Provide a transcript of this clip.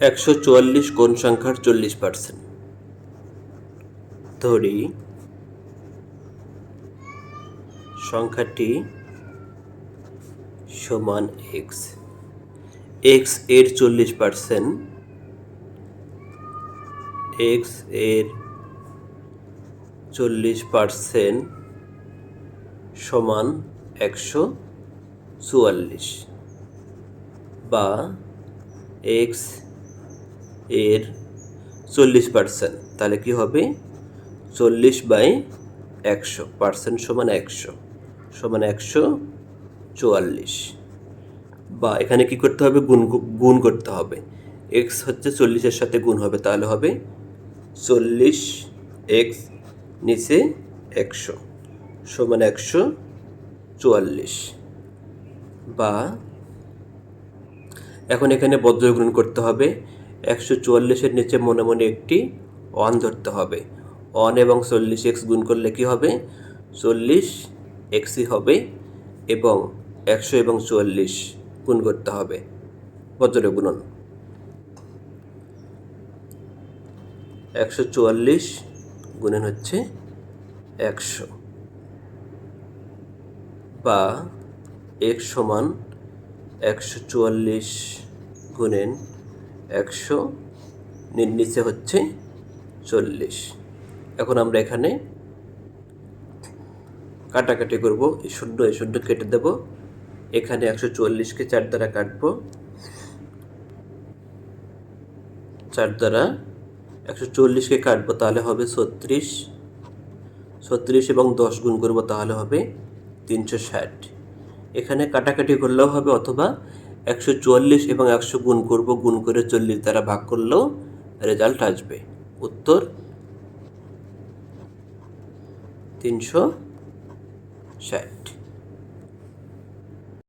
একশো চুয়াল্লিশ কোন সংখ্যার চল্লিশ পার্সেন্ট ধরি, সংখ্যাটি সমান এক্স এক্সের চল্লিশ পার্সেন্ট এক্সের চল্লিশ পার্সেন্ট সমান একশো চুয়াল্লিশ বা এক্স এর চল্লিশ পার্সেন্ট তাহলে কি হবে? চল্লিশ বাই একশো পার্সেন্ট সমান একশো সমান একশো চুয়াল্লিশ। বা এখানে কি করতে হবে? গুণ গুণ করতে হবে। এক্স হচ্ছে চল্লিশের সাথে গুণ হবে, তাহলে হবে চল্লিশ এক্স নিচে একশো, সমান একশো চুয়াল্লিশ। বা এখন এখানে বজ্রগুণ করতে হবে। একশো চুয়াল্লিশের নিচে মনে মনে একটি ওয়ান ধরতে হবে। ওয়ান এবং চল্লিশ এক্স গুণ করলে কি হবে? চল্লিশ এক্সই হবে এবং একশো এবং চুয়াল্লিশ গুণ করতে হবে। বজ্র গুণন। একশো চুয়াল্লিশ গুণন হচ্ছে একশো। বা এক সমান একশো চুয়াল্লিশ গুণেন একশো নিচে হচ্ছে চল্লিশ। এখন আমরা এখানে কাটাকাটি করব, এই শূন্য এই শূন্য কেটে দেব। এখানে একশো চুয়াল্লিশকে চার দ্বারা কাটবো। চার দ্বারা একশো চল্লিশকে কাটবো, তাহলে হবে ছত্রিশ। ছত্রিশ এবং দশ গুণ করব, তাহলে হবে তিনশো ষাট। এখানে কাটাকাটি করলেও হবে অথবা একশো চুয়াল্লিশ এবং একশো গুণ করব, গুণ করে চল্লিশ দ্বারা ভাগ করলেও রেজাল্ট আসবে। উত্তর, তিনশো ষাট।